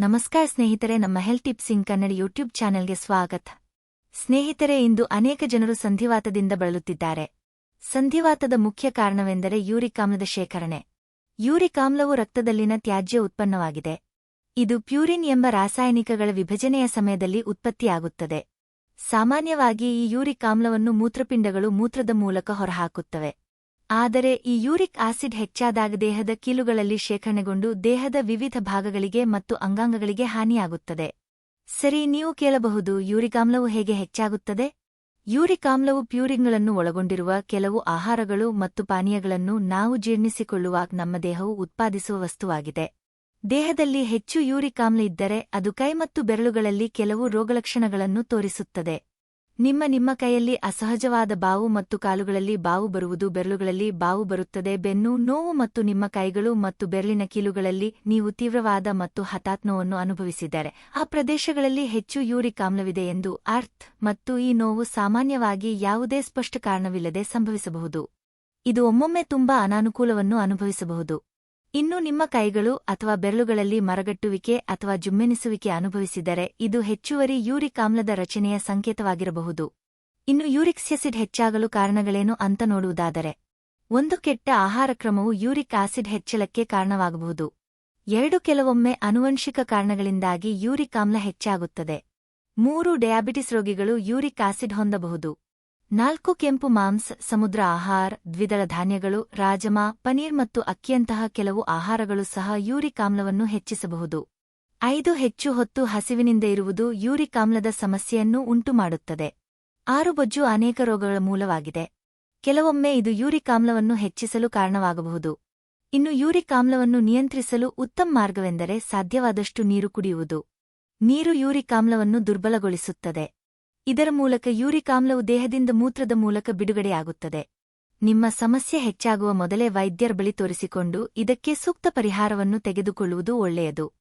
ನಮಸ್ಕಾರ ಸ್ನೇಹಿತರೆ, ನಮ್ಮ ಹೆಲ್ತ್ ಟಿಪ್ಸಿಂಗ್ ಕನ್ನಡ ಯೂಟ್ಯೂಬ್ ಚಾನೆಲ್ಗೆ ಸ್ವಾಗತ. ಸ್ನೇಹಿತರೆ, ಇಂದು ಅನೇಕ ಜನರು ಸಂಧಿವಾತದಿಂದ ಬಳಲುತ್ತಿದ್ದಾರೆ. ಸಂಧಿವಾತದ ಮುಖ್ಯ ಕಾರಣವೆಂದರೆ ಯೂರಿಕಾಮ್ಲದ ಶೇಖರಣೆ. ಯೂರಿಕ್ ಆಮ್ಲವು ರಕ್ತದಲ್ಲಿನ ತ್ಯಾಜ್ಯ ಉತ್ಪನ್ನವಾಗಿದೆ. ಇದು ಪ್ಯೂರಿನ್ ಎಂಬ ರಾಸಾಯನಿಕಗಳ ವಿಭಜನೆಯ ಸಮಯದಲ್ಲಿ ಉತ್ಪತ್ತಿಯಾಗುತ್ತದೆ. ಸಾಮಾನ್ಯವಾಗಿ ಈ ಯೂರಿಕ್ ಆಮ್ಲವನ್ನು ಮೂತ್ರಪಿಂಡಗಳು ಮೂತ್ರದ ಮೂಲಕ ಹೊರಹಾಕುತ್ತವೆ. ಆದರೆ ಈ ಯೂರಿಕ್ ಆಸಿಡ್ ಹೆಚ್ಚಾದಾಗ ದೇಹದ ಕೀಲುಗಳಲ್ಲಿ ಶೇಖರಣೆಗೊಂಡು ದೇಹದ ವಿವಿಧ ಭಾಗಗಳಿಗೆ ಮತ್ತು ಅಂಗಾಂಗಗಳಿಗೆ ಹಾನಿಯಾಗುತ್ತದೆ. ಸರಿ, ನೀವು ಕೇಳಬಹುದು ಯೂರಿಕಾಮ್ಲವು ಹೇಗೆ ಹೆಚ್ಚಾಗುತ್ತದೆ? ಯೂರಿಕಾಮ್ಲವು ಪ್ಯೂರಿಂಗ್ಗಳನ್ನು ಒಳಗೊಂಡಿರುವ ಕೆಲವು ಆಹಾರಗಳು ಮತ್ತು ಪಾನೀಯಗಳನ್ನು ನಾವು ಜೀರ್ಣಿಸಿಕೊಳ್ಳುವಾಗ ನಮ್ಮ ದೇಹವು ಉತ್ಪಾದಿಸುವ ವಸ್ತುವಾಗಿದೆ. ದೇಹದಲ್ಲಿ ಹೆಚ್ಚು ಯೂರಿಕಾಮ್ಲ ಇದ್ದರೆ ಅದು ಕೈ ಮತ್ತು ಬೆರಳುಗಳಲ್ಲಿ ಕೆಲವು ರೋಗಲಕ್ಷಣಗಳನ್ನು ತೋರಿಸುತ್ತದೆ. ನಿಮ್ಮ ನಿಮ್ಮ ಕೈಯಲ್ಲಿ ಅಸಹಜವಾದ ಬಾವು ಮತ್ತು ಕಾಲುಗಳಲ್ಲಿ ಬಾವು ಬರುವುದು ಬೆರಳುಗಳಲ್ಲಿ ಬಾವು ಬರುತ್ತದೆ. ಬೆನ್ನು, ನೋವು ಮತ್ತು ನಿಮ್ಮ ಕೈಗಳು ಮತ್ತು ಬೆರಳಿನ ಕೀಲುಗಳಲ್ಲಿ ನೀವು ತೀವ್ರವಾದ ಮತ್ತು ಹಠಾತ್ ಅನುಭವಿಸಿದ್ದಾರೆ ಆ ಪ್ರದೇಶಗಳಲ್ಲಿ ಹೆಚ್ಚು ಯೂರಿಕ್ ಆಮ್ಲವಿದೆ ಎಂದು ಅರ್ಥ್ ಮತ್ತು ಈ ನೋವು ಸಾಮಾನ್ಯವಾಗಿ ಯಾವುದೇ ಸ್ಪಷ್ಟ ಕಾರಣವಿಲ್ಲದೆ ಸಂಭವಿಸಬಹುದು. ಇದು ಒಮ್ಮೊಮ್ಮೆ ತುಂಬಾ ಅನಾನುಕೂಲವನ್ನು ಅನುಭವಿಸಬಹುದು. ಇನ್ನು ನಿಮ್ಮ ಕೈಗಳು ಅಥವಾ ಬೆರಳುಗಳಲ್ಲಿ ಮರಗಟ್ಟುವಿಕೆ ಅಥವಾ ಜುಮ್ಮೆನಿಸುವಿಕೆ ಅನುಭವಿಸಿದರೆ ಇದು ಹೆಚ್ಚುವರಿ ಯೂರಿಕ್ ಆಮ್ಲದ ರಚನೆಯ ಸಂಕೇತವಾಗಿರಬಹುದು. ಇನ್ನು ಯೂರಿಕ್ ಆಸಿಡ್ ಹೆಚ್ಚಾಗಲು ಕಾರಣಗಳೇನು ಅಂತ ನೋಡುವುದಾದರೆ, ಒಂದು ಕೆಟ್ಟ ಆಹಾರ ಕ್ರಮವು ಯೂರಿಕ್ ಆಸಿಡ್ ಹೆಚ್ಚಳಕ್ಕೆ ಕಾರಣವಾಗಬಹುದು. ಎರಡು ಕೆಲವೊಮ್ಮೆ ಅನುವಂಶಿಕ ಕಾರಣಗಳಿಂದಾಗಿ ಯೂರಿಕ್ ಆಮ್ಲ ಹೆಚ್ಚಾಗುತ್ತದೆ. ಮೂರು ಡಯಾಬಿಟಿಸ್ ರೋಗಿಗಳು ಯೂರಿಕ್ ಆಸಿಡ್ ಹೊಂದಬಹುದು. ನಾಲ್ಕು ಕೆಂಪು ಮಾಂಸ, ಸಮುದ್ರ ಆಹಾರ, ದ್ವಿದಳ ಧಾನ್ಯಗಳು, ರಾಜಮಾ, ಪನೀರ್ ಮತ್ತು ಅಕ್ಕಿಯಂತಹ ಕೆಲವು ಆಹಾರಗಳು ಸಹ ಯೂರಿಕ್ ಆಮ್ಲವನ್ನು ಹೆಚ್ಚಿಸಬಹುದು. ಐದು ಹೆಚ್ಚು ಹೊತ್ತು ಹಸಿವಿನಿಂದ ಇರುವುದು ಯೂರಿಕ್ ಆಮ್ಲದ ಸಮಸ್ಯೆಯನ್ನು ಉಂಟುಮಾಡುತ್ತದೆ. ಆರು ಬೊಜ್ಜು ಅನೇಕ ರೋಗಗಳ ಮೂಲವಾಗಿದೆ. ಕೆಲವೊಮ್ಮೆ ಇದು ಯೂರಿಕ್ ಆಮ್ಲವನ್ನು ಹೆಚ್ಚಿಸಲು ಕಾರಣವಾಗಬಹುದು. ಇನ್ನು ಯೂರಿಕ್ ಆಮ್ಲವನ್ನು ನಿಯಂತ್ರಿಸಲು ಉತ್ತಮ ಮಾರ್ಗವೆಂದರೆ ಸಾಧ್ಯವಾದಷ್ಟು ನೀರು ಕುಡಿಯುವುದು. ನೀರು ಯೂರಿಕ್ ಆಮ್ಲವನ್ನು ದುರ್ಬಲಗೊಳಿಸುತ್ತದೆ. ಇದರ ಮೂಲಕ ಯೂರಿಕ್ ಆಮ್ಲವು ದೇಹದಿಂದ ಮೂತ್ರದ ಮೂಲಕ ಬಿಡುಗಡೆಯಾಗುತ್ತದೆ. ನಿಮ್ಮ ಸಮಸ್ಯೆ ಹೆಚ್ಚಾಗುವ ಮೊದಲೇ ವೈದ್ಯರ ಬಳಿ ತೋರಿಸಿಕೊಂಡು ಇದಕ್ಕೆ ಸೂಕ್ತ ಪರಿಹಾರವನ್ನು ತೆಗೆದುಕೊಳ್ಳುವುದು ಒಳ್ಳೆಯದು.